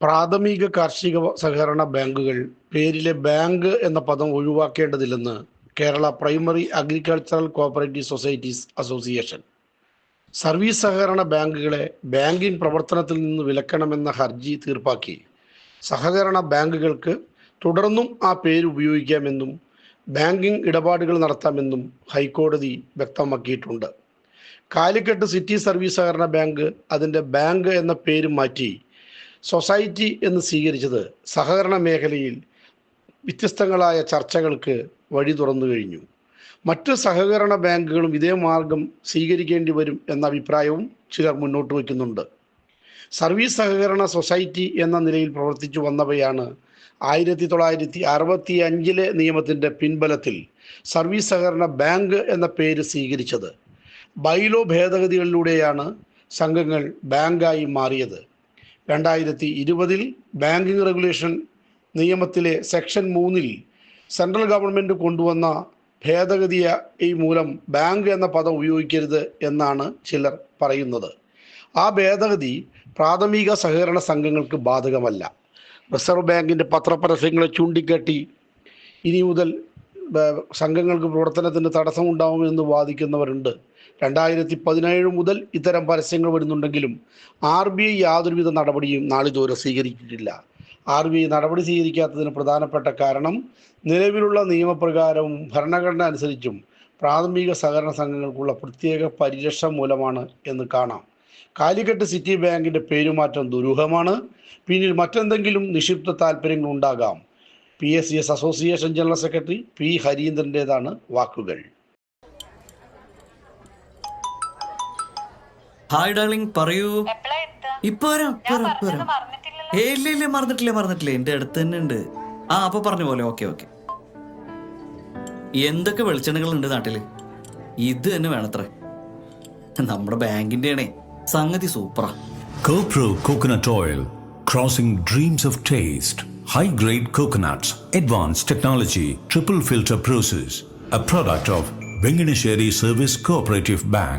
പ്രാഥമിക കാർഷിക സഹകരണ ബാങ്കുകൾ പേരിലെ ബാങ്ക് എന്ന പദം ഒഴിവാക്കേണ്ടതില്ലെന്ന് Kerala primary agricultural cooperative societies association. Service സഹകരണ ബാങ്കുകളെ ബാങ്കിംഗ് പ്രവർത്തനത്തിൽ നിന്ന് വിലക്കണമെന്ന ഹർജി തീർപ്പാക്കി. സഹകരണ ബാങ്കുകൾക്ക് തുടർന്നും ആ പേര് ഉപയോഗിക്കാമെന്നും ബാങ്കിംഗ് ഇടപാടുകൾ നടത്താമെന്നും ഹൈക്കോടതി വ്യക്തമാക്കിയിട്ടുണ്ട്. കാലിക്കട്ട് സിറ്റി സർവീസ് സഹകരണ ബാങ്ക് അതിന്റെ ബാങ്ക് എന്ന പേര് മാറ്റി സൊസൈറ്റി എന്ന് സ്വീകരിച്ചത് സഹകരണ മേഖലയിൽ വ്യത്യസ്തങ്ങളായ ചർച്ചകൾക്ക് വഴി തുറന്നു കഴിഞ്ഞു. മറ്റ് സഹകരണ ബാങ്കുകളും ഇതേ മാർഗം സ്വീകരിക്കേണ്ടി വരും എന്ന അഭിപ്രായവും ചിലർ മുന്നോട്ട് വയ്ക്കുന്നുണ്ട്. സർവീസ് സഹകരണ സൊസൈറ്റി എന്ന നിലയിൽ പ്രവർത്തിച്ചു വന്നവയാണ് ആയിരത്തി തൊള്ളായിരത്തി അറുപത്തി അഞ്ചിലെ നിയമത്തിന്റെ പിൻബലത്തിൽ സർവീസ് സഹകരണ ബാങ്ക് എന്ന പേര് സ്വീകരിച്ചത്. ബൈലോ ഭേദഗതികളിലൂടെയാണ് സംഘങ്ങൾ ബാങ്കായി മാറിയത്. രണ്ടായിരത്തി ഇരുപതിൽ ബാങ്കിംഗ് റെഗുലേഷൻ നിയമത്തിലെ സെക്ഷൻ മൂന്നിൽ സെൻട്രൽ ഗവൺമെന്റ് കൊണ്ടുവന്ന ഭേദഗതിയ ഈ മൂലം ബാങ്ക് എന്ന പദം ഉപയോഗിക്കരുത് എന്നാണ് ചിലർ പറയുന്നത്. ആ ഭേദഗതി പ്രാഥമിക സഹകരണ സംഘങ്ങൾക്ക് ബാധകമല്ല. റിസർവ് ബാങ്കിന്റെ പത്രപരസ്യങ്ങളെ ചൂണ്ടിക്കാട്ടി ഇനി മുതൽ സംഘങ്ങൾക്ക് പ്രവർത്തനത്തിന് തടസ്സമുണ്ടാവുമെന്ന് വാദിക്കുന്നവരുണ്ട്. രണ്ടായിരത്തി പതിനേഴ് മുതൽ ഇത്തരം പരസ്യങ്ങൾ വരുന്നുണ്ടെങ്കിലും ആർ ബി ഐ യാതൊരുവിധ നടപടിയും നാളിതുവരെ സ്വീകരിച്ചിട്ടില്ല. ആർ ബി ഐ നടപടി സ്വീകരിക്കാത്തതിന് പ്രധാനപ്പെട്ട കാരണം നിലവിലുള്ള നിയമപ്രകാരവും ഭരണഘടന അനുസരിച്ചും പ്രാഥമിക സഹകരണ സംഘങ്ങൾക്കുള്ള പ്രത്യേക പരിരക്ഷ മൂലമാണ് എന്ന് കാണാം. കാലിക്കട്ട് സിറ്റി ബാങ്കിന്റെ പേരുമാറ്റം ദുരൂഹമാണ്. പിന്നിൽ മറ്റെന്തെങ്കിലും നിക്ഷിപ്ത താല്പര്യങ്ങൾ ഉണ്ടാകാം. P S C S association general secretary P ഹരീന്ദ്രന്റേതാണ് വാക്കുകൾ. ഹായ് ഡാർലിംഗ് പറയൂ? ഇപ്പൊ വരാം ഇല്ല ഇല്ല മറന്നിട്ടില്ല മറന്നിട്ടില്ല. എന്റെ അടുത്ത് തന്നെ ഉണ്ട്. ആ അപ്പൊ പറഞ്ഞ പോലെ ഓക്കെ ഓക്കെ. എന്തൊക്കെ വെളിച്ചെണ്ണകൾ ഉണ്ട് നാട്ടിൽ? ഇത് തന്നെ വേണത്ര. നമ്മുടെ ബാങ്കിന്റെ ആണേ സംഗതി സൂപ്പറാ. CoPro Coconut Oil, crossing dreams of taste. High grade coconuts, advanced technology, triple filter process. A product of Venganesheri Service Cooperative Bank.